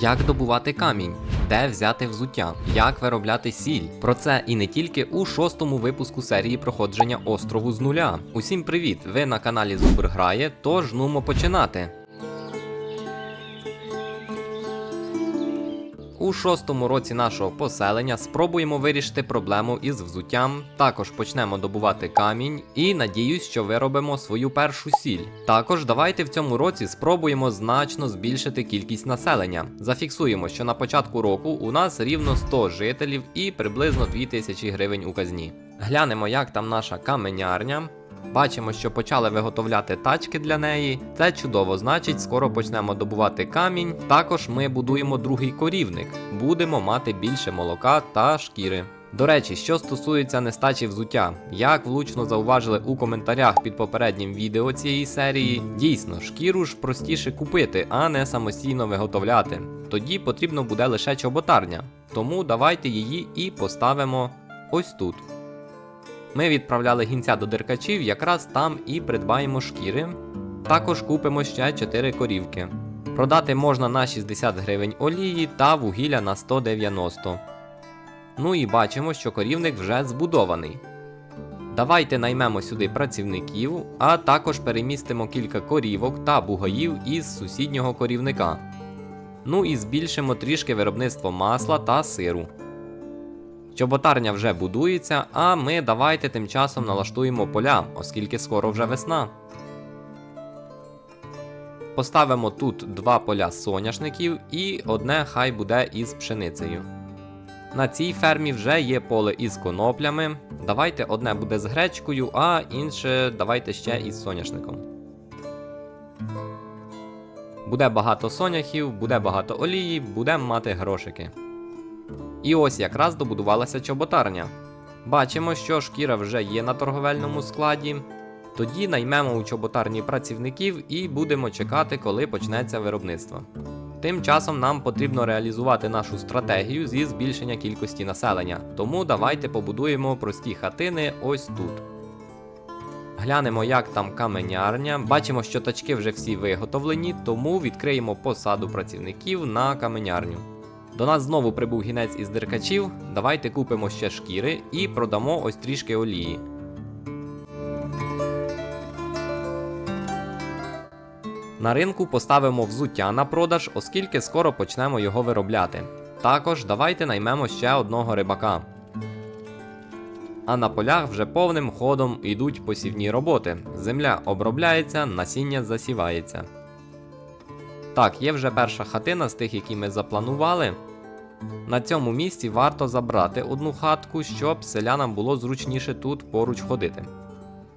Як добувати камінь, де взяти взуття, як виробляти сіль. Про це і не тільки у шостому випуску серії проходження острову з нуля. Усім привіт! Ви на каналі Зубр Грає, тож нумо починати. У шостому році нашого поселення спробуємо вирішити проблему із взуттям. Також почнемо добувати камінь і надіюсь, що виробимо свою першу сіль. Також давайте в цьому році спробуємо значно збільшити кількість населення. Зафіксуємо, що на початку року у нас рівно 100 жителів і приблизно 2000 гривень у казні. Глянемо, як там наша каменярня. Бачимо, що почали виготовляти тачки для неї. Це чудово, значить, скоро почнемо добувати камінь. Також ми будуємо другий корівник. Будемо мати більше молока та шкіри. До речі, що стосується нестачі взуття, як влучно зауважили у коментарях під попереднім відео цієї серії, дійсно, шкіру ж простіше купити, а не самостійно виготовляти. Тоді потрібно буде лише чоботарня. Тому давайте її і поставимо ось тут. Ми відправляли гінця до деркачів, якраз там і придбаємо шкіри. Також купимо ще 4 корівки. Продати можна на 60 гривень олії та вугілля на 190. Ну і бачимо, що корівник вже збудований. Давайте наймемо сюди працівників, а також перемістимо кілька корівок та бугаїв із сусіднього корівника. Ну і збільшимо трішки виробництво масла та сиру. Чоботарня вже будується, а ми давайте тим часом налаштуємо поля, оскільки скоро вже весна. Поставимо тут два поля соняшників і одне хай буде із пшеницею. На цій фермі вже є поле із коноплями. Давайте одне буде з гречкою, а інше давайте ще із соняшником. Буде багато соняхів, буде багато олії, будемо мати грошики. І ось якраз добудувалася чоботарня. Бачимо, що шкіра вже є на торговельному складі. Тоді наймемо у чоботарні працівників і будемо чекати, коли почнеться виробництво. Тим часом нам потрібно реалізувати нашу стратегію зі збільшення кількості населення, тому давайте побудуємо прості хатини ось тут. Глянемо, як там каменярня. Бачимо, що тачки вже всі виготовлені, тому відкриємо посаду працівників на каменярню. До нас знову прибув гінець із деркачів. Давайте купимо ще шкіри і продамо ось трішки олії. На ринку поставимо взуття на продаж, оскільки скоро почнемо його виробляти. Також давайте наймемо ще одного рибака. А на полях вже повним ходом йдуть посівні роботи. Земля обробляється, насіння засівається. Так, є вже перша хатина з тих, які ми запланували. На цьому місці варто забрати одну хатку, щоб селянам було зручніше тут поруч ходити.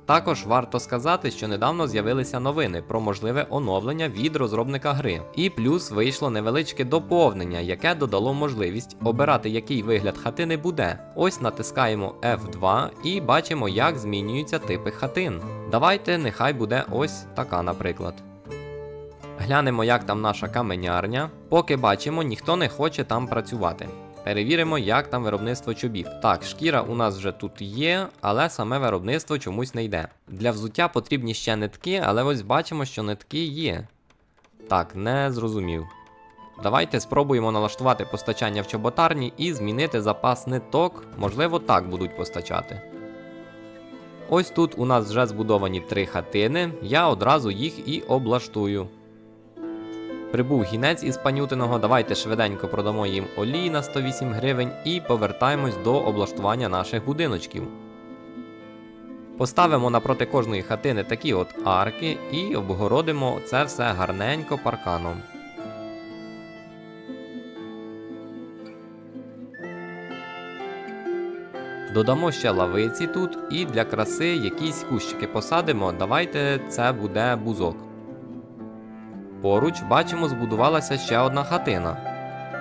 Також варто сказати, що недавно з'явилися новини про можливе оновлення від розробника гри. І плюс вийшло невеличке доповнення, яке додало можливість обирати, який вигляд хатини буде. Ось натискаємо F2 і бачимо, як змінюються типи хатин. Давайте, нехай буде ось така, наприклад. Глянемо, як там наша каменярня. Поки бачимо, ніхто не хоче там працювати. Перевіримо, як там виробництво чобіт. Так, шкіра у нас вже тут є, але саме виробництво чомусь не йде. Для взуття потрібні ще нитки, але ось бачимо, що нитки є. Так, не зрозумів. Давайте спробуємо налаштувати постачання в чоботарні і змінити запас ниток, можливо, так будуть постачати. Ось тут у нас вже збудовані три хатини, я одразу їх і облаштую. Прибув гінець із панютиного, давайте швиденько продамо їм олії на 108 гривень і повертаємось до облаштування наших будиночків. Поставимо напроти кожної хатини такі от арки і обгородимо це все гарненько парканом. Додамо ще лавиці тут і для краси якісь кущики посадимо. Давайте це буде бузок. Поруч бачимо, збудувалася ще одна хатина.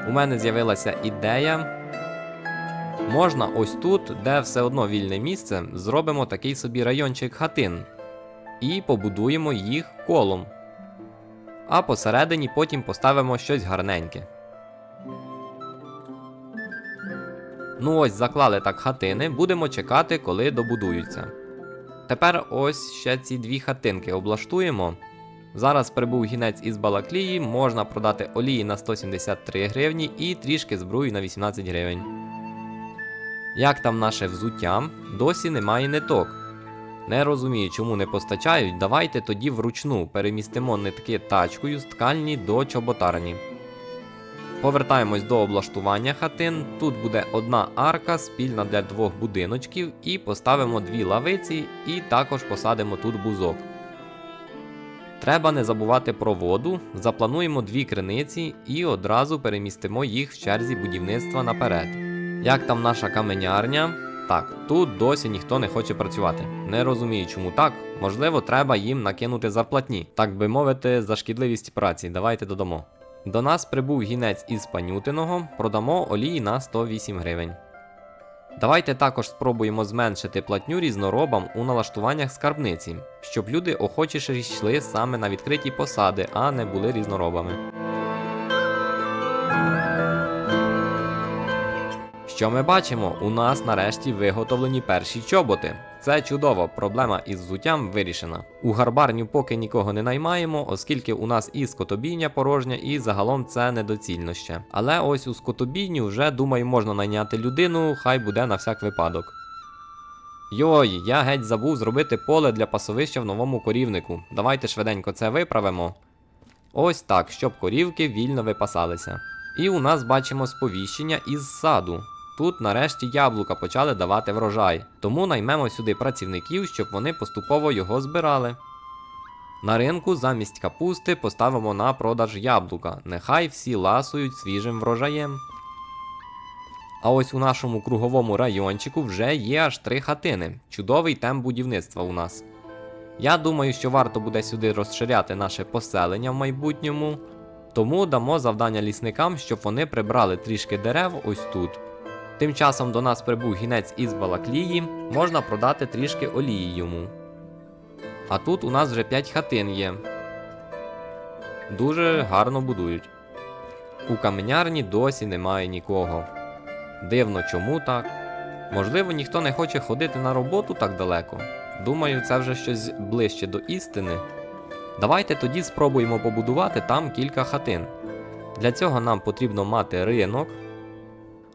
У мене з'явилася ідея. Можна ось тут, де все одно вільне місце, зробимо такий собі райончик хатин і побудуємо їх колом. А посередині потім поставимо щось гарненьке. Ну ось заклали так хатини, будемо чекати, коли добудуються. Тепер ось ще ці дві хатинки облаштуємо. Зараз прибув гінець із Балаклії, можна продати олії на 173 гривні і трішки зброї на 18 гривень. Як там наше взуття? Досі немає ниток. Не розумію, чому не постачають. Давайте тоді вручну перемістимо нитки тачкою з ткальні до чоботарні. Повертаємось до облаштування хатин. Тут буде одна арка спільна для двох будиночків, і поставимо дві лавиці, і також посадимо тут бузок. Треба не забувати про воду, заплануємо дві криниці і одразу перемістимо їх в черзі будівництва наперед. Як там наша каменярня? Так, тут досі ніхто не хоче працювати. Не розумію, чому так. Можливо, треба їм накинути зарплатні, так би мовити, за шкідливість праці. Давайте додамо. До нас прибув гінець із панютиного, продамо олії на 108 гривень. Давайте також спробуємо зменшити платню різноробам у налаштуваннях скарбниці, щоб люди охочіше йшли саме на відкриті посади, а не були різноробами. Що ми бачимо? У нас нарешті виготовлені перші чоботи. Це чудово, проблема із взуттям вирішена. У гарбарню поки нікого не наймаємо, оскільки у нас і скотобійня порожня, і загалом це недоцільно ще. Але ось у скотобійню вже думаю можна найняти людину, хай буде на всяк випадок. Йой, я геть забув зробити поле для пасовища в новому корівнику. Давайте швиденько це виправимо. Ось так, щоб корівки вільно випасалися. І у нас бачимо сповіщення із саду. Тут нарешті яблука почали давати врожай, тому наймемо сюди працівників, щоб вони поступово його збирали. На ринку замість капусти поставимо на продаж яблука. Нехай всі ласують свіжим врожаєм. А ось у нашому круговому райончику вже є аж три хатини. Чудовий темп будівництва у нас. Я думаю, що варто буде сюди розширяти наше поселення в майбутньому. Тому дамо завдання лісникам, щоб вони прибрали трішки дерев ось тут. Тим часом до нас прибув гінець із Балаклії, можна продати трішки олії йому. А тут у нас вже 5 хатин є. Дуже гарно будують. У каменярні досі немає нікого. Дивно, чому так? Можливо, ніхто не хоче ходити на роботу так далеко. Думаю, це вже щось ближче до істини. Давайте тоді спробуємо побудувати там кілька хатин. Для цього нам потрібно мати ринок.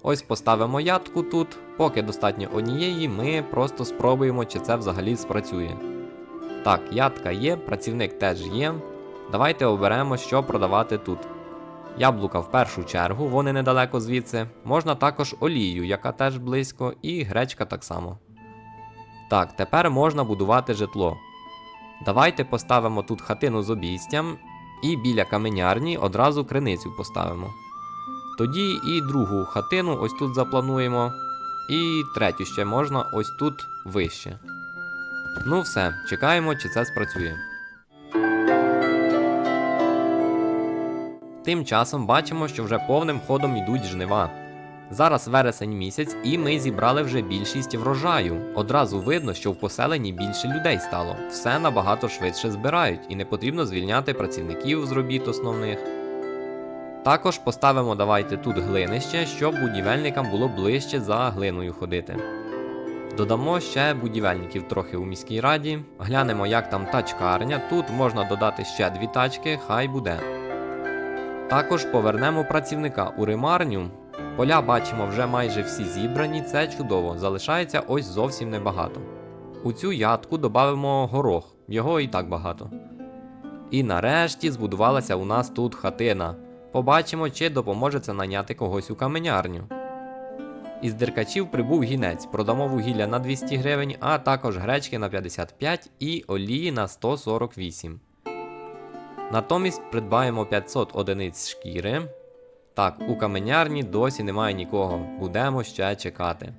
Ось поставимо ядку тут. Поки достатньо однієї, ми просто спробуємо, чи це взагалі спрацює. Так, ядка є, працівник теж є. Давайте оберемо, що продавати тут. Яблука в першу чергу, вони недалеко звідси. Можна також олію, яка теж близько, і гречка так само. Так, тепер можна будувати житло. Давайте поставимо тут хатину з обійстям, і біля каменярні одразу криницю поставимо. Тоді і другу хатину ось тут заплануємо, і третю ще можна ось тут вище. Ну все, чекаємо, чи це спрацює. Тим часом бачимо, що вже повним ходом йдуть жнива. Зараз вересень місяць, і ми зібрали вже більшість врожаю. Одразу видно, що в поселенні більше людей стало. Все набагато швидше збирають, і не потрібно звільняти працівників з робіт основних. Також поставимо давайте тут глинище, щоб будівельникам було ближче за глиною ходити. Додамо ще будівельників трохи у міській раді. Глянемо, як там тачкарня. Тут можна додати ще дві тачки, хай буде. Також повернемо працівника у римарню. Поля бачимо вже майже всі зібрані, це чудово, залишається ось зовсім небагато. У цю ядку додамо горох, його і так багато. І нарешті збудувалася у нас тут хатина. Побачимо, чи допоможе це наняти когось у каменярню. Із деркачів прибув гінець, продамо вугілля на 200 гривень, а також гречки на 55 і олії на 148. Натомість придбаємо 500 одиниць шкіри. Так, у каменярні досі немає нікого. Будемо ще чекати.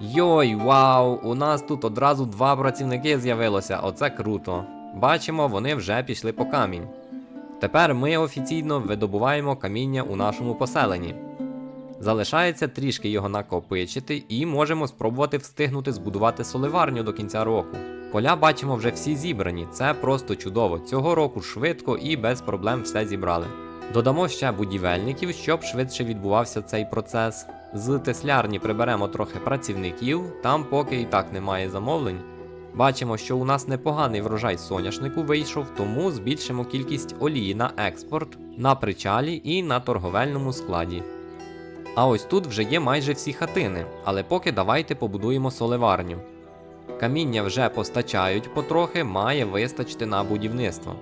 Йой, вау! У нас тут одразу два працівники з'явилося. Оце круто. Бачимо, вони вже пішли по камінь. Тепер ми офіційно видобуваємо каміння у нашому поселенні. Залишається трішки його накопичити і можемо спробувати встигнути збудувати соливарню до кінця року. Поля бачимо вже всі зібрані, це просто чудово. Цього року швидко і без проблем все зібрали. Додамо ще будівельників, щоб швидше відбувався цей процес. З теслярні приберемо трохи працівників, там поки і так немає замовлень. Бачимо, що у нас непоганий врожай соняшнику вийшов, тому збільшимо кількість олії на експорт, на причалі і на торговельному складі. А ось тут вже є майже всі хатини, але поки давайте побудуємо соливарню. Каміння вже постачають потрохи, має вистачити на будівництво.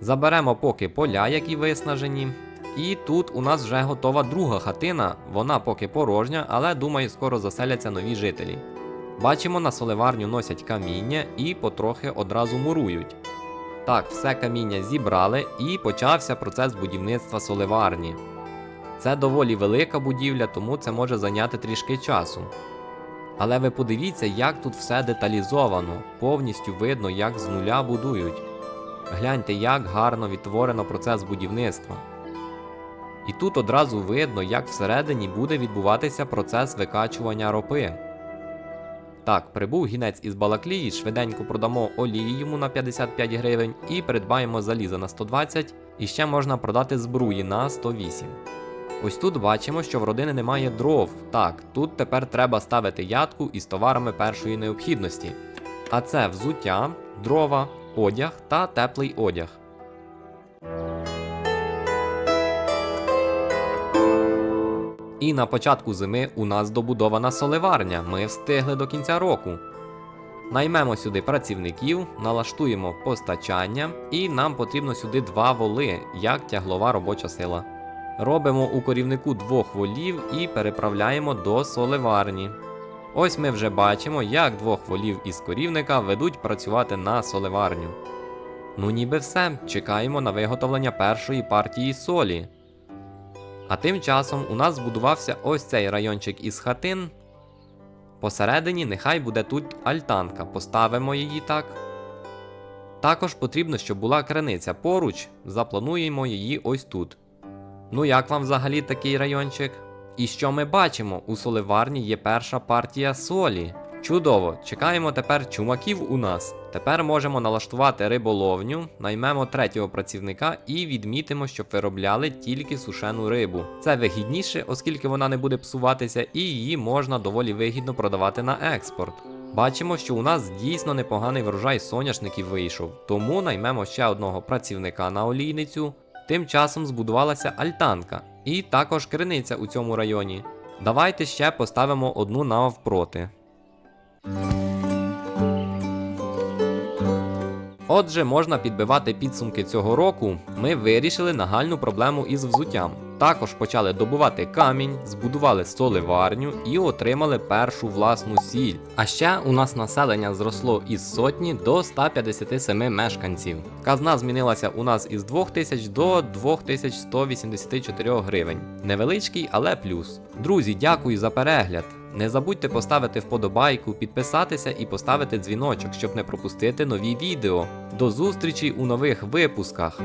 Заберемо поки поля, які виснажені. І тут у нас вже готова друга хатина, вона поки порожня, але думаю, скоро заселяться нові жителі. Бачимо, на соливарню носять каміння і потрохи одразу мурують. Так, все каміння зібрали і почався процес будівництва соливарні. Це доволі велика будівля, тому це може зайняти трішки часу. Але ви подивіться, як тут все деталізовано, повністю видно, як з нуля будують. Гляньте, як гарно відтворено процес будівництва. І тут одразу видно, як всередині буде відбуватися процес викачування ропи. Так, прибув гінець із Балаклії, швиденько продамо олії йому на 55 гривень і придбаємо залізо на 120, і ще можна продати збруї на 108. Ось тут бачимо, що в родини немає дров. Так, тут тепер треба ставити ядку із товарами першої необхідності. А це взуття, дрова, одяг та теплий одяг. І на початку зими у нас добудована соливарня. Ми встигли до кінця року. Наймемо сюди працівників, налаштуємо постачання, і нам потрібно сюди два воли, як тяглова робоча сила. Робимо у корівнику двох волів і переправляємо до соливарні. Ось ми вже бачимо, як двох волів із корівника ведуть працювати на соливарню. Ну ніби все, чекаємо на виготовлення першої партії солі. А тим часом у нас збудувався ось цей райончик із хатин. Посередині нехай буде тут альтанка, поставимо її так. Також потрібно, щоб була криниця поруч, заплануємо її ось тут. Ну як вам взагалі такий райончик? І що ми бачимо? У соливарні є перша партія солі. Чудово, чекаємо тепер чумаків у нас. Тепер можемо налаштувати риболовню, наймемо третього працівника і відмітимо, щоб виробляли тільки сушену рибу. Це вигідніше, оскільки вона не буде псуватися, і її можна доволі вигідно продавати на експорт. Бачимо, що у нас дійсно непоганий врожай соняшників вийшов, тому наймемо ще одного працівника на олійницю. Тим часом збудувалася альтанка і також криниця у цьому районі. Давайте ще поставимо одну навпроти. Отже, можна підбивати підсумки цього року. Ми вирішили нагальну проблему із взуттям. Також почали добувати камінь, збудували соливарню і отримали першу власну сіль. А ще у нас населення зросло із сотні до 157 мешканців. Казна змінилася у нас із 2000 до 2184 гривень. Невеличкий, але плюс. Друзі, дякую за перегляд. Не забудьте поставити вподобайку, підписатися і поставити дзвіночок, щоб не пропустити нові відео. До зустрічі у нових випусках.